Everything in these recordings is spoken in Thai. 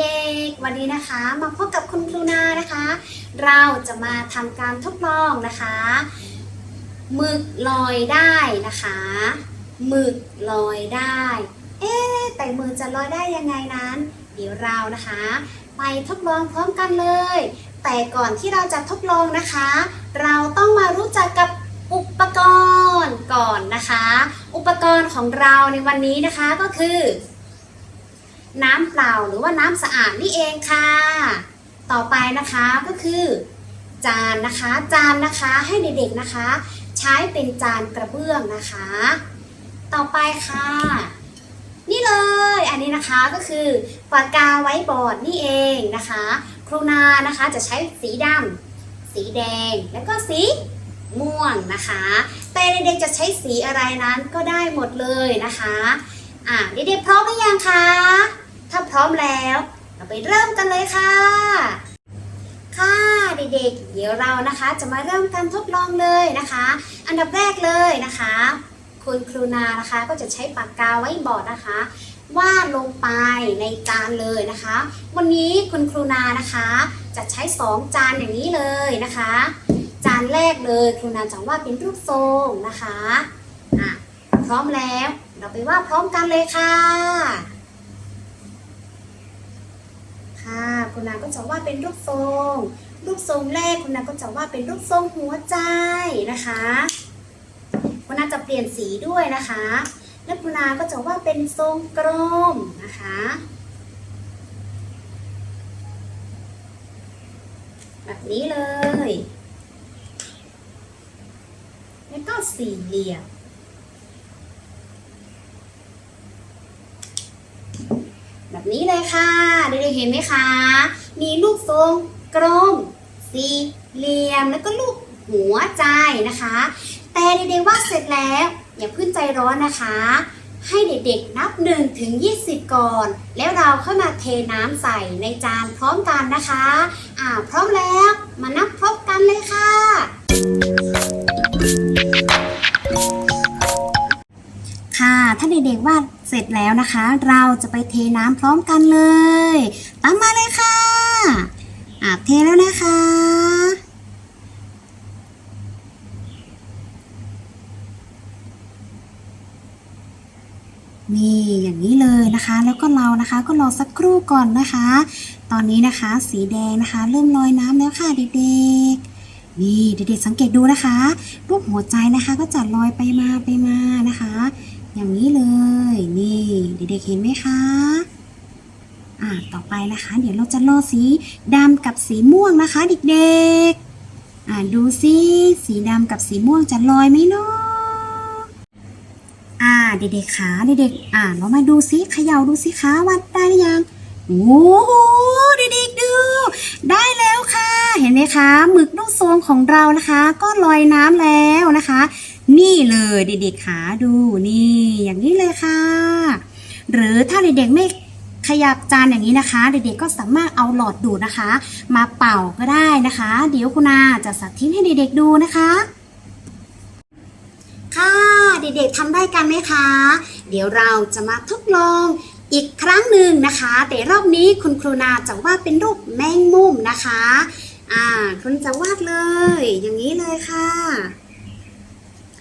เด็กๆ วันนี้นะคะมาพบกับคุณครูนานะคะ เราจะมาทำการทดลองนะคะหมึกลอยได้นะคะหมึกลอยได้ เอ๊แต่มือจะลอยได้ยังไงนั้น เดี๋ยวเรานะคะ ไปทดลองพร้อมกันเลย แต่ก่อนที่เราจะทดลองนะคะ เราต้องมารู้จักกับอุปกรณ์ก่อนนะคะ อุปกรณ์ของเราในวันนี้นะคะก็คือ น้ำเปล่าหรือว่าน้ำสะอาดนี่เองค่ะ ต่อไปนะคะก็คือ จานนะคะ จานนะคะให้เด็กๆนะคะ ใช้เป็นจานกระเบื้องนะคะ ต่อไปค่ะ นี่เลย อันนี้นะคะก็คือปากกาไว้บอร์ดนี่เองนะคะ ครูนานะคะจะใช้สีดำสีแดงแล้วก็สีม่วงนะคะ แต่เด็กๆจะใช้สีอะไรนั้นก็ได้หมดเลยนะคะ อะเด็กๆพร้อมหรือยังคะ ถ้าพร้อมแล้ว เราไปเริ่มกันเลยค่ะ ค่ะเด็กๆ เดี๋ยวเรานะคะจะมาเริ่มการทดลองเลยนะคะ อันดับแรกเลยนะคะ คุณครูนานะคะก็จะใช้ปากกาไว้บอร์ดนะคะวาดลงไปในจานเลยนะคะ วันนี้คุณครูนานะคะ จะใช้สองจานอย่างนี้เลยนะคะ จานแรกเลยครูนาจะวาดเป็นรูปทรงนะคะอะพร้อมแล้ว เราไปวาดพร้อมกันเลยค่ะ คุณนาก็จะวาดเป็นรูปทรง รูปทรงแรกคุณนาก็จะวาดเป็นรูปทรงหัวใจนะคะคุณนาจะเปลี่ยนสีด้วยนะคะ และคุณนาก็จะวาดเป็นทรงกลมนะคะแบบนี้เลย แล้วก็สี่เหลี่ยม แบบ นี้เลยค่ะเด็กๆเห็นไหมคะ มีลูกทรงกลมสี่เหลี่ยมแล้วก็ลูกหัวใจนะคะ แต่เด็กๆวาดเสร็จแล้วอย่าพิ่งใจร้อนนะคะ ให้เด็กๆนับ1ถึง20 ก่อน แล้วเราค่อยมาเทน้ำใส่ในจานพร้อมกันนะคะอ่าพร้อมแล้วมานับพร้อมกันเลยค่ะ ค่ะถ้าเด็กๆวาด ร็จแล้วนะคะ เราจะไปเทน้ำพร้อมกันเลย ตามมาเลยค่ะอะเทแล้วนะคะนี่อย่างนี้เลยนะคะ แล้วก็เรานะคะก็รอสักครู่ก่อนนะคะ ตอนนี้นะคะสีแดงนะคะ เริ่มลอยน้ำแล้วค่ะเด็กๆนี่เด็กๆสังเกตดูนะคะรูปหัวใจนะคะก็จะลอยไปมาไปมานะคะ อย่างนี้เลย เด็กๆเห็นไหมคะอ่าต่อไปนะคะ เดี๋ยวเราจะรอสีดำกับสีม่วงนะคะ เด็กๆอ่าดูซิสีดำกับสีม่วงจะลอยไหมเนาะอ่าเด็กๆขาเด็กๆอ่าเรามาดูซิเขย่าดูซิคะวัดได้หรือยังโอ้โหเด็กๆดู ได้แล้วค่ะ เห็นไหมคะหมึกลูกทรงของเรานะคะ ก็ลอยน้ำแล้วนะคะ นี่เลยเด็กๆขาดูนี่ อย่างนี้เลยค่ะ หรือถ้าเด็กๆไม่ขยับจานอย่างนี้นะคะ เด็กๆก็สามารถเอาหลอดดูดนะคะ มาเป่าก็ได้นะคะ เดี๋ยวคุณอาจะสาธิตให้เด็กๆดูนะคะ ค่ะเด็กๆทำได้กันไหมคะ เดี๋ยวเราจะมาทดลองอีกครั้งหนึ่งนะคะ แต่รอบนี้คุณครูนาจะวาดเป็นรูปแมงมุมนะคะ อ่าคุณจะวาดเลย อย่างนี้เลยค่ะ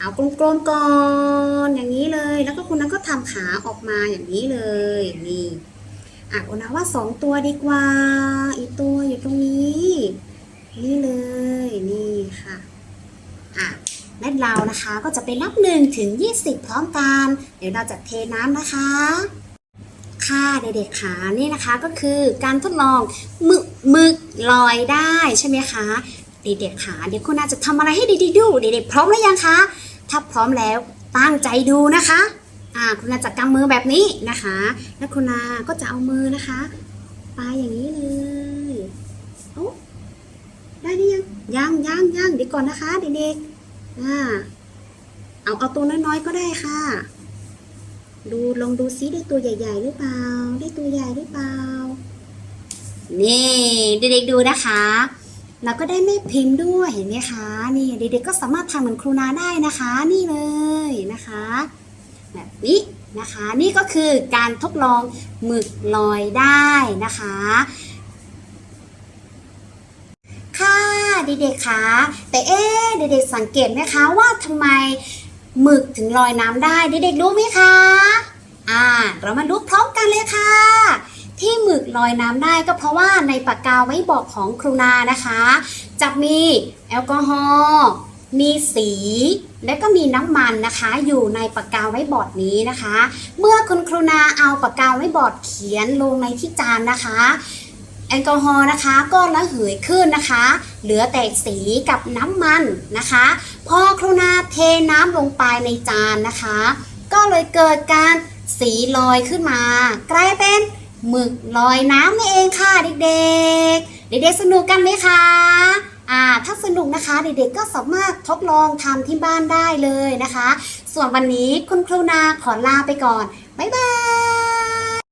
เอากลมๆก่อนอย่างนี้เลย แล้วก็คุณนัทก็ทำขาออกมาอย่างนี้เลยนี่อะคุณนัทว่าสองตัวดีกว่า อีกตัวอยู่ตรงนี้ นี่เลยนี่ค่ะอะและเรานะคะก็จะไปนับหนึ่งถึง20พร้อมกัน เดี๋ยวเราจะเทน้ำนะคะ ค่ะเด็กๆขานี่นะคะก็คือการทดลองมึกมึกลอยได้ใช่ไหมคะเด็กๆขาเดี๋ยวคุณนาจะทำอะไรให้ดีๆดู เด็กๆพร้อมหรือยังคะ ถ้าพร้อมแล้วตั้งใจดูนะคะอ่าคุณนาจะกำมือแบบนี้นะคะ แล้วคุณนาก็จะเอามือนะคะปาอย่างนี้เลยโอ้ได้หรือยังยังยังยังเดี๋ยวก่อนนะคะเด็กๆอ่าเอาเอาตัวน้อยๆก็ได้ค่ะ ดูลองดูซิได้ตัวใหญ่ ๆ หรือเปล่า ได้ตัวใหญ่หรือเปล่า นี่เด็กๆดูนะคะ เราก็ได้แม่พิมพ์ด้วยเห็นไหมคะนี่เด็กๆก็สามารถทำเหมือนครูนาได้นะคะ นี่เลยนะคะ แบบนี้นะคะ นี่ก็คือการทดลองหมึกลอยได้นะคะค่ะเด็กๆคะแต่เอ๊เด็กๆสังเกตไหมคะว่าทำไมหมึกถึงลอยน้ำได้เด็กๆรู้ไหมคะอ่าเรามารู้พร้อมกันเลยค่ะ ที่หมึกลอยน้ำได้ก็เพราะว่าในปากกาไว้บอกของครูนานะคะ จะมีแอลกอฮอล์มีสี และก็มีน้ำมันนะคะ อยู่ในปากกาไว้บอร์ดนี้นะคะ เมื่อคุณครูนาเอาปากกาไว้บอร์ดเขียนลงในที่จานนะคะแอลกอฮอล์นะคะก็ระเหยขึ้นนะคะ เหลือแต่สีกับน้ำมันนะคะ พอครูนาเทน้ำลงไปในจานนะคะ ก็เลยเกิดการสีลอยขึ้นมากลายเป็น หมึกลอยน้ำนี่เองค่ะเด็กๆ เด็กๆสนุกกันไหมคะอ่าถ้าสนุกนะคะเด็กๆก็สามารถทดลองทำที่บ้านได้เลยนะคะ ส่วนวันนี้คุณครูนาขอลาไปก่อน บ๊ายบาย